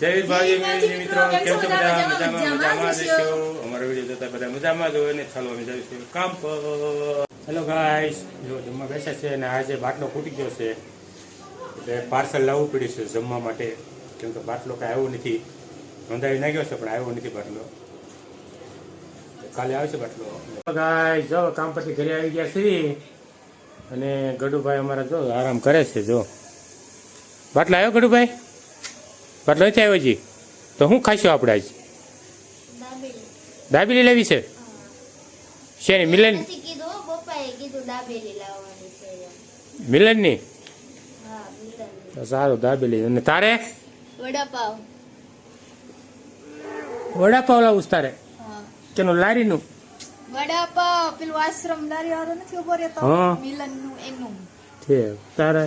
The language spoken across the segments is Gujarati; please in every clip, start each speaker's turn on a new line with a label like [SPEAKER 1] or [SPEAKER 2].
[SPEAKER 1] જય ભાઈ મિત્રો કેમ છો? બધા
[SPEAKER 2] મજામાં,
[SPEAKER 1] મજામાં
[SPEAKER 2] મજામાં
[SPEAKER 1] મજામાં
[SPEAKER 2] જ
[SPEAKER 1] જ છો? અમારો વીડિયો જોતા બધા મજામાં જ હોય ને ચાલો અમે જઈશું કામ પર. હેલો ગાઈસ જો જમવા બેસ્યા છે અને આજે બાટલો ફૂટી ગયો છે. એટલે પાર્સલ લાવવું પડ્યું છે જમવા માટે. કેમ કે બાટલો કાંઈ આવ્યો નથી. નોંધાવી ગયો છે પણ આવ્યો નથી બાટલો. કાલે આવશે બાટલો. ગાઈસ જો કામ પરથી ઘરે આવી ગયા છે અને ગડુભાઈ અમારા જો આરામ કરે છે જો. બાટલો આવ્યો ગડુભાઈ? બાટલો નથી આવ્યો જી તો શું ખાઈશું આપણે આજ? દાબેલી. લેવી છે? શેની મિલન. મિલનની?
[SPEAKER 2] હા મિલનની.
[SPEAKER 1] તો સારું દાબેલી. અને તારે?
[SPEAKER 2] વડાપાવ.
[SPEAKER 1] વડાપાવ લાવું છે તારે? કેનું લારીનું?
[SPEAKER 2] વડાપાવ પેલું આશ્રમ લારી વાળો નથી ઊભો રહેતો?
[SPEAKER 1] હા.
[SPEAKER 2] મિલનનું એનું.
[SPEAKER 1] છે તારે?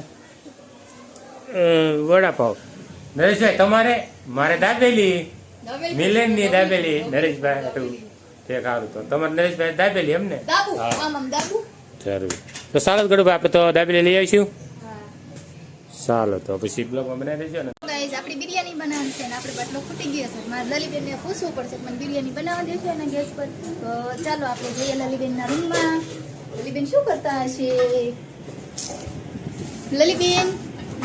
[SPEAKER 1] વડાપાવ. નરેશભાઈ તમારે મારે દાબેલી? મિલનની દાબેલી. નરેશભાઈ હતું. તે સારું તો. તમારે નરેશભાઈ દાબેલી એમ ને
[SPEAKER 2] દાબુ.
[SPEAKER 1] હા.
[SPEAKER 2] મામમ દાબુ.
[SPEAKER 1] સારું તો સારું ગડુભાઈ આપણે તો દાબેલી લઈ આવીશું. ચાલો તો પછી બ્લોગમાં બનાવી દેજો ને.
[SPEAKER 2] આપણી બિરયાની બનાવવાની છે ને આપણે બાટલો ફૂટી ગયો છે. મારે લલીબેનને પૂછવું પડશે મને બિરયાની બનાવવા દેશે અને ગેસ પર. તો ચાલો આપણે જઈએ લલીબેનના રૂમમાં. લલીબેન શું કરતા હશે? લલીબેન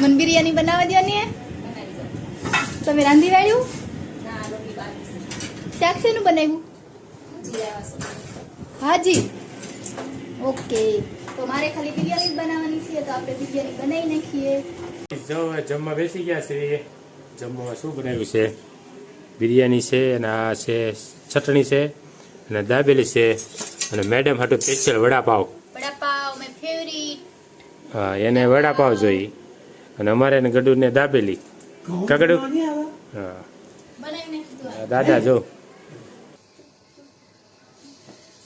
[SPEAKER 2] મને બિરયાની બનાવવા દો ને. તમે રાંધી વાળ્યું? શાક શેનું બનાવ્યું? હાજી ઓકે. તો મારે ખાલી બિરયાની જ બનાવવાની છે તો આપણે બિરયાની બનાવી નાખીએ.
[SPEAKER 1] જો જમવા બેસી ગયા છે. જમવામાં શું બનાવ્યું છે? બિરયાની છે અને આ છે ચટણી છે અને દાબેલી છે અને મેડમ હાટું સ્પેશિયલ વડાપાવ.
[SPEAKER 2] વડાપાવ મે ફેવરિટ
[SPEAKER 1] હા એને વડાપાવ જોઈ. અને અમારે એને ગડુને દાબેલી. કા ગડુ હા દાદા જો.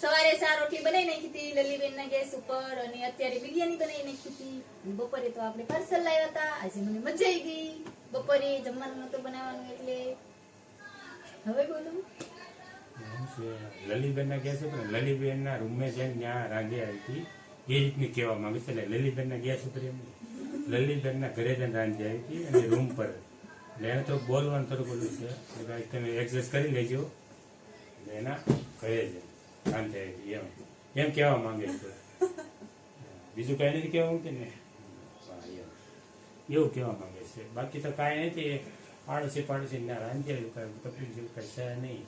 [SPEAKER 2] સવારે સાર રોટલી બનાવી નાખી હતી લલીબેનના ગેસ ઉપર અને અત્યારે બિરયાની બનાવી નાખી હતી બપોરે તો આપણે પાર્સલ લાવ્યા હતા. આજે મને મજા આવી ગઈ. બપોરે જમવાનું નતું બનાવવાનું એટલે. હવે બોલું.
[SPEAKER 1] લલીબેનના ગેસ ઉપર લલીબેનના રૂમે જઈને ત્યાં રાંધી આવી હતી. એ રીતની કહેવા માંગે છે. એટલે લલીબેનના ગેસ ઉપર એમ. લલીબેનના ઘરે જઈને રાંધી આવી હતી અને રૂમ પર એટલે એને તો બોલવાનું થોડું બધું છે. એટલે ભાઈ તમે એડજસ્ટ કરી લેજો. એટલે એના કહે છે શાંતિ એમ. એમ કહેવા માંગે છે. બીજું કાંઈ નથી કહેવા માંગતી ને? એવું કહેવા માંગે છે. બાકી તો કાંઈ નથી. પાડોશી પાડોશી ના રાંધી આવ્યું કાંઈ તકલીફ જેવું કાંઈ છે નહીં.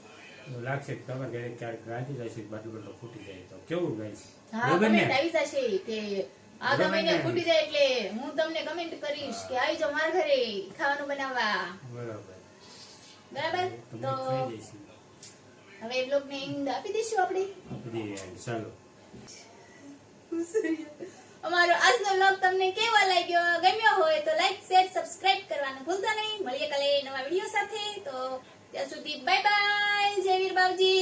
[SPEAKER 1] એવું લાગશે કે તમારે ઘરે ક્યારેક રાંધી જશે બાટલો બાટલો ફૂટી જાય તો. કેવું ગાય છે ને
[SPEAKER 2] કમેન્ટ આવી આ
[SPEAKER 1] બરોબર
[SPEAKER 2] ગમે ને
[SPEAKER 1] ને?
[SPEAKER 2] ફૂટી જાય એટલે હું તમને કમેન્ટ કરીશ કે આવી જાવ મારા ઘરે ખાવાનું બનાવવા.
[SPEAKER 1] બરાબર.
[SPEAKER 2] તો હવે બ્લોગ ને એન્ડ આપી દઈશું આપણે.
[SPEAKER 1] ચાલો.
[SPEAKER 2] અમારો આજનો વ્લોગ તમને કેવો લાગ્યો? ગમ્યો હોય તો લાઈક શેર સબસ્ક્રાઇબ કરવાનું ભૂલતા નહીં. મળીએ કાલે નવા વીડિયો સાથે. તો ત્યાં સુધી બાય બાય જય વીર બાવજી